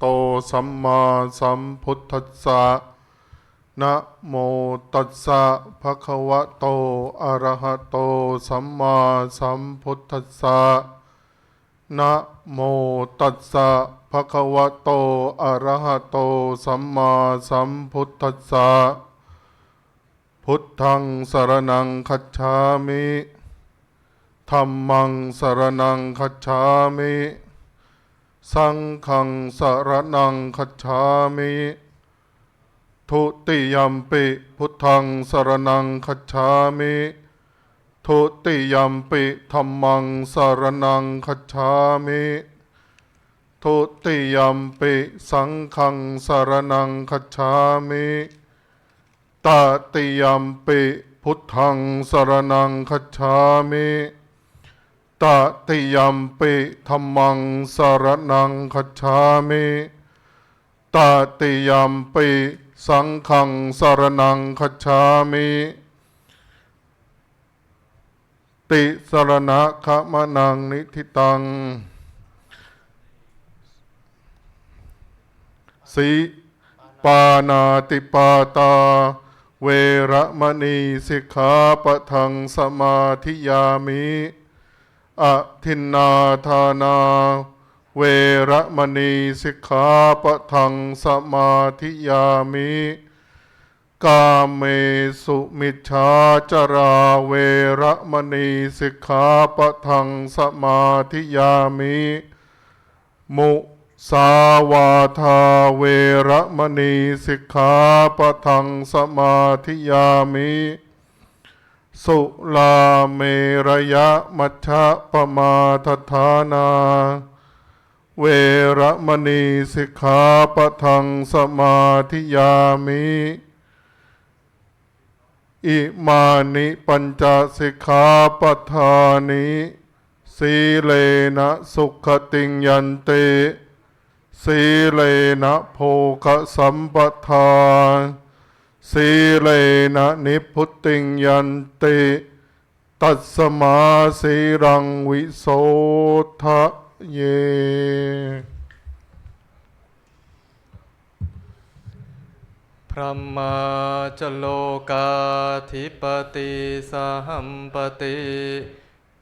โตสัมมาสัมพุทธัสสะนะโมตัสสะภะคะวะโตอะระหะโตสัมมาสัมพุทธัสสะนะโมตัสสะภะคะวะโตอะระหะโตสัมมาสัมพุทธัสสะพุทธังสรณังคัจฉามิธัมมังสรณังคัจฉามิ สังฆังสรนังคัจามิทุติยัมปิพุทธังสรนังคัจามิทุติยัมปิธัมมังสรนังคัจามิทุติยัมปิสังฆังสรนังคัจามิตติยัมปิพุทธังสรนังคัจามิ ตติยัมปิธรรมังสารนังคัจามิตติยัมปิสังฆังสารนังคัจามิติสรณะขมนังนิธิตังสีปานาติปาตา เวระมณีสิกขาปะทังสมาธิยามิ อทินนาธานา เวรมณีสิกขาปะทังสมาธิยามิ กาเมสุมิชฌาจราเวรมณีสิกขาปะทังสมาธิยามิ มุสาวาทาเวรมณีสิกขาปะทังสมาธิยามิ สุลาเมระยะมัชฌะปมาทฐานา เวระมณีสิกขาปะทังสมาธิยามิ อิมานิปัญจสิกขาปทานิสีเลนะสุขติงยันเตสีเลนะโภคสัมปทาน สีเลนะนิพพุติงยันติตัสมาสีรังวิโสทะเย พระมาจโลกาธิปติสหัมปติ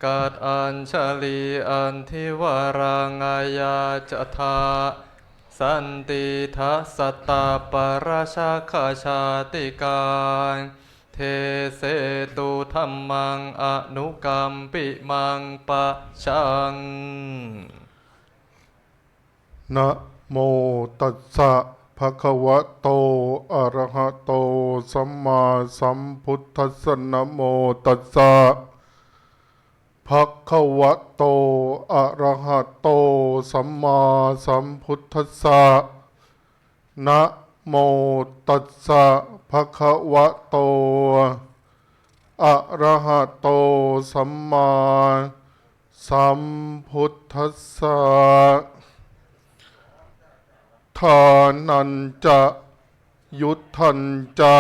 กาดอัญชลีอันทิวรางายาจทา สันติทัสตตาปราชาคาชาติการเทเสตุธรรมังอนุกรรมปิมังปะชัง นะโมตัสสะภะคะวะโต อะระหะโต สัมมาสัมพุทธัสสะนะโมตัสสะ ภะคะวะโต อะระหะโต สัมมาสัมพุทธัสสะ นะโมตัสสะภะคะวะโต อะระหะโต สัมมาสัมพุทธัสสะทานันจะ ยุทธันจะ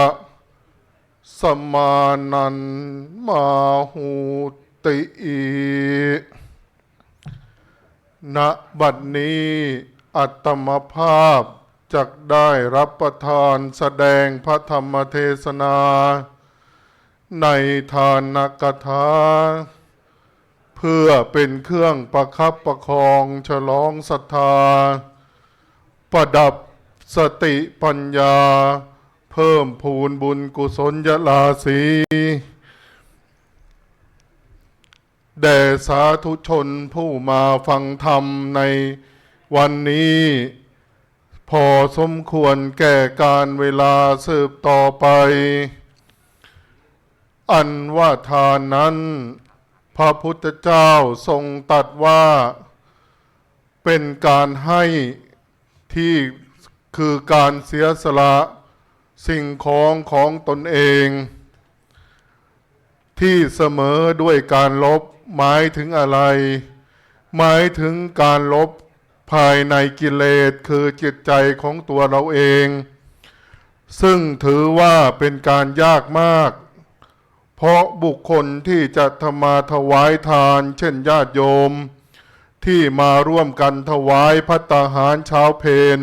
สมานันมาหูต อีณบัดนี้อัตมภาพจักได้รับประทานแสดงพระธรรมเทศนา ในทานกถาเพื่อเป็นเครื่องประคับประคองฉลองศรัทธา ประดับสติปัญญา เพิ่มพูนบุญกุศลยลาสี แด่สาธุชนผู้มาฟังธรรมในวันนี้ พอสมควรแก่การเวลาสืบต่อไป อันว่าทานนั้น พระพุทธเจ้าทรงตัดว่า เป็นการให้ที่คือการเสียสละสิ่งของของตนเอง ที่เสมอด้วยการลบ หมายถึงอะไร หมายถึงการลบภายในกิเลสคือจิตใจของตัวเราเอง ซึ่งถือว่าเป็นการยากมาก เพราะบุคคลที่จะทำมาถวายทาน เช่นญาติโยม ที่มาร่วมกันถวายพัตาหารเช้าเพน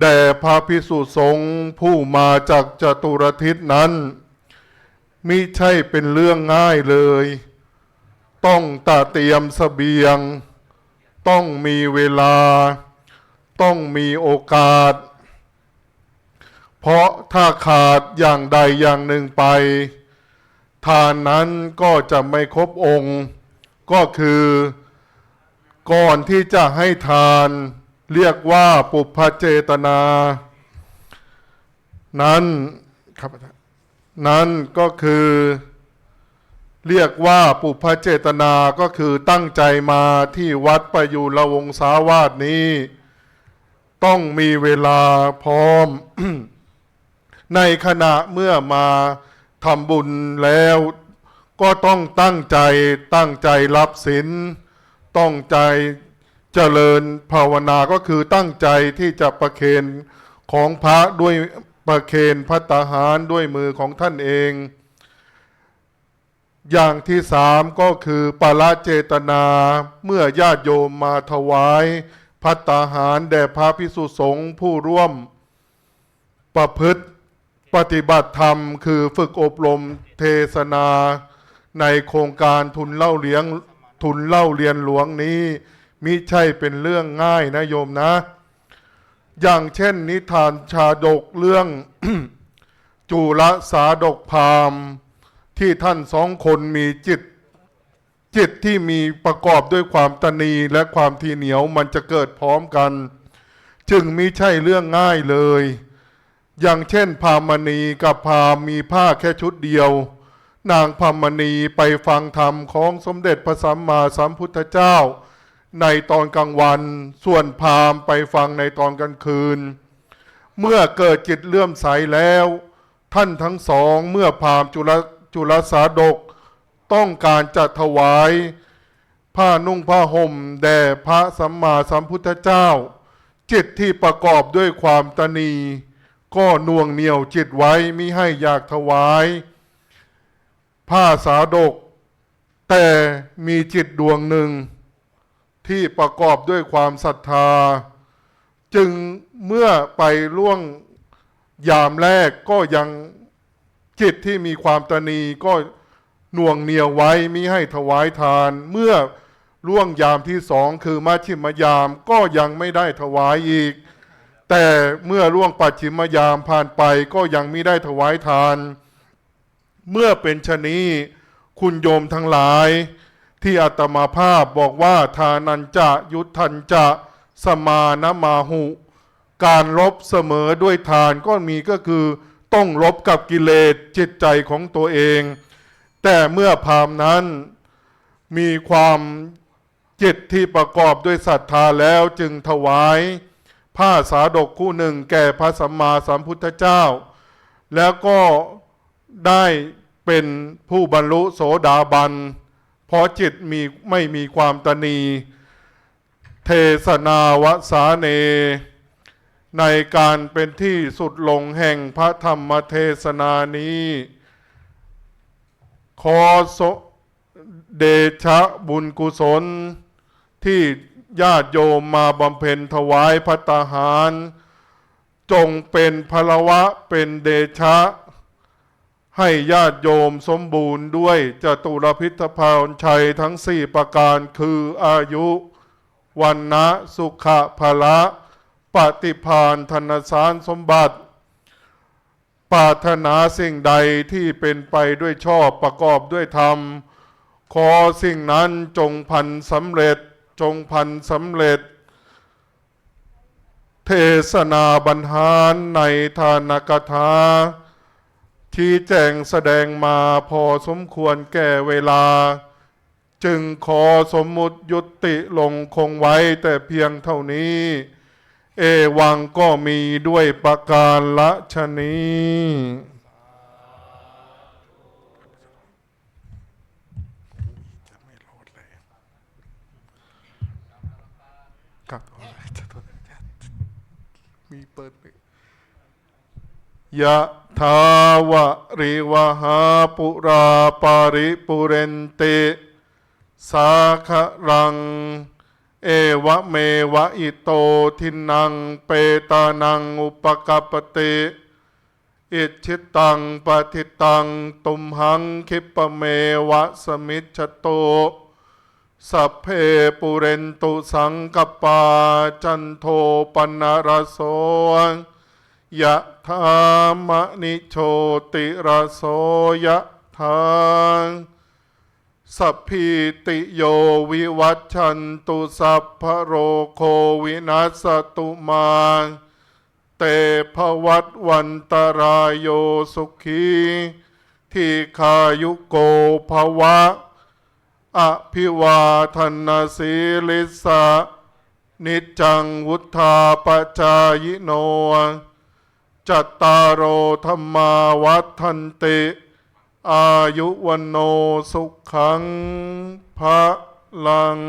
แด่พระพิสุสงฆ์ผู้มาจากจตุรทิศนั้น มิใช่เป็นเรื่องง่ายเลย ต้องตาเตรียมสเสบียง ต้องมีเวลา ต้องมีโอกาส เพราะถ้าขาดอย่างใดอย่างหนึ่งไป ทานนั้นก็จะไม่ครบองค์ ก็คือก่อนที่จะให้ทาน เรียกว่าปุพพเจตนา นั้นครับนั้นก็คือ เรียกว่าปุพพเจตนาก็คือตั้งใจมาที่วัดประยูรวงศาวาสนี้ ต้องมีเวลาพร้อม ในขณะเมื่อมาทำบุญแล้ว ก็ต้องตั้งใจตั้งใจรับศีลต้องใจเจริญภาวนาก็คือตั้งใจที่จะประเคนของพระด้วยประเคนพัตตาหารด้วยมือของท่านเอง อย่างที่สามก็คือปาราเจตนา เมื่อญาติโยมมาถวาย พัตตาหารแด่พระพิสุสงฆ์ผู้ร่วม ประพฤติปฏิบัติธรรม คือฝึกอบรมเทศนา ในโครงการทุนเล่าเลี้ยงทุนเล่าเรียนหลวงนี้มิใช่เป็นเรื่องง่ายนะโยมนะ อย่างเช่นนิทานชาดกเรื่อง จุลสาดกพาม ที่ท่านสองคนมีจิต จิตที่มีประกอบด้วยความตนีและความทีเหนียวมันจะเกิดพร้อมกัน จึงมิใช่เรื่องง่ายเลย อย่างเช่น พามณีกับพามีผ้าแค่ชุดเดียว นางพามณีไปฟังธรรมของสมเด็จพระสัมมาสัมพุทธเจ้า ในตอนกลางวัน ส่วนพามไปฟังในตอนกลางคืน เมื่อเกิดจิตเลื่อมใสแล้ว ท่านทั้งสองเมื่อพามจุล จุลสาดก ต้องการจะถวาย ผ้านุ่งผ้าห่ม แด่พระสัมมาสัมพุทธเจ้า จิตที่ประกอบด้วยความตนี ก็น่วงเหนียวจิตไว้มิให้อยากถวาย ผ้าสาดก แต่มีจิตดวงหนึ่ง ที่ประกอบด้วยความศรัทธา จึงเมื่อไปล่วงยามแรกก็ยัง จิตที่มีความตนีก็หน่วงเหนียวไว้มิให้ถวายทาน เมื่อล่วงยามที่สองคือมาชิมยามก็ยังไม่ได้ถวายอีก แต่เมื่อล่วงปัจฉิมยามผ่านไปก็ยังไม่ได้ถวายทาน เมื่อเป็นชะนีคุณโยมทั้งหลาย ที่อาตมาภาพบอกว่าทานันจะยุทธันจะสมานมาหุ การลบเสมอด้วยทานก็มีก็คือ ต้องลบกับกิเลสจิตใจของตัวเอง แต่เมื่อพามนั้นมีความจิตที่ประกอบด้วยศรัทธาแล้วจึงถวาย ผ้าสาดกคู่หนึ่งแก่พระสัมมาสัมพุทธเจ้า แล้วก็ได้เป็นผู้บรรลุโสดาบัน เพราะจิตมีไม่มีความตนี เทศนาวสาเน ในการเป็นที่สุดลงแห่งพระธรรมเทศนานี้ ขอสเดชะบุญกุศล ที่ญาติโยมมาบำเพ็ญถวายพัตตาหาร จงเป็นพลวะเป็นเดชะ ให้ญาติโยมสมบูรณ์ด้วยจตุรพิธพรชัยทั้งสี่ประการคืออายุ วันนะสุขะภละ ปฏิพานธนสารสมบัติปรารถนาสิ่งใดที่เป็นไปด้วยชอบประกอบด้วยธรรม ขอสิ่งนั้นจงพันสำเร็จจงพันสำเร็จ เทศนาบรรหารในทานกถาชี้แจงแสดงมาพอสมควรแก่เวลา จึงขอสมมุติยุติลงคงไว้แต่เพียงเท่านี้ เอวังก็มีด้วยประการละชนีมีเปิดยะทาวะริวหาปุราปาริปุเรนติสาคะรัง เอวะเมวะอิโตทินังเปตานังอุปกปปติอิชิตังปฏิตังตุมหังคิปเมวะสมิจฉโตสัพเพปุเรนตุสังกปาจันโทปนารโสยะธามะนิโชติรสโสยะธา สัพพิติโยวิวัชชันตุสัพพโรโควินัสตุมาเตภวัตวันตรายโยสุขีทีขายุโกภวะ อภิวาทนาสีลิสะนิจังวุธาปจายโน จัตตารโอธรรมาวัฏันติ อายุวันโนสุขังพระลัง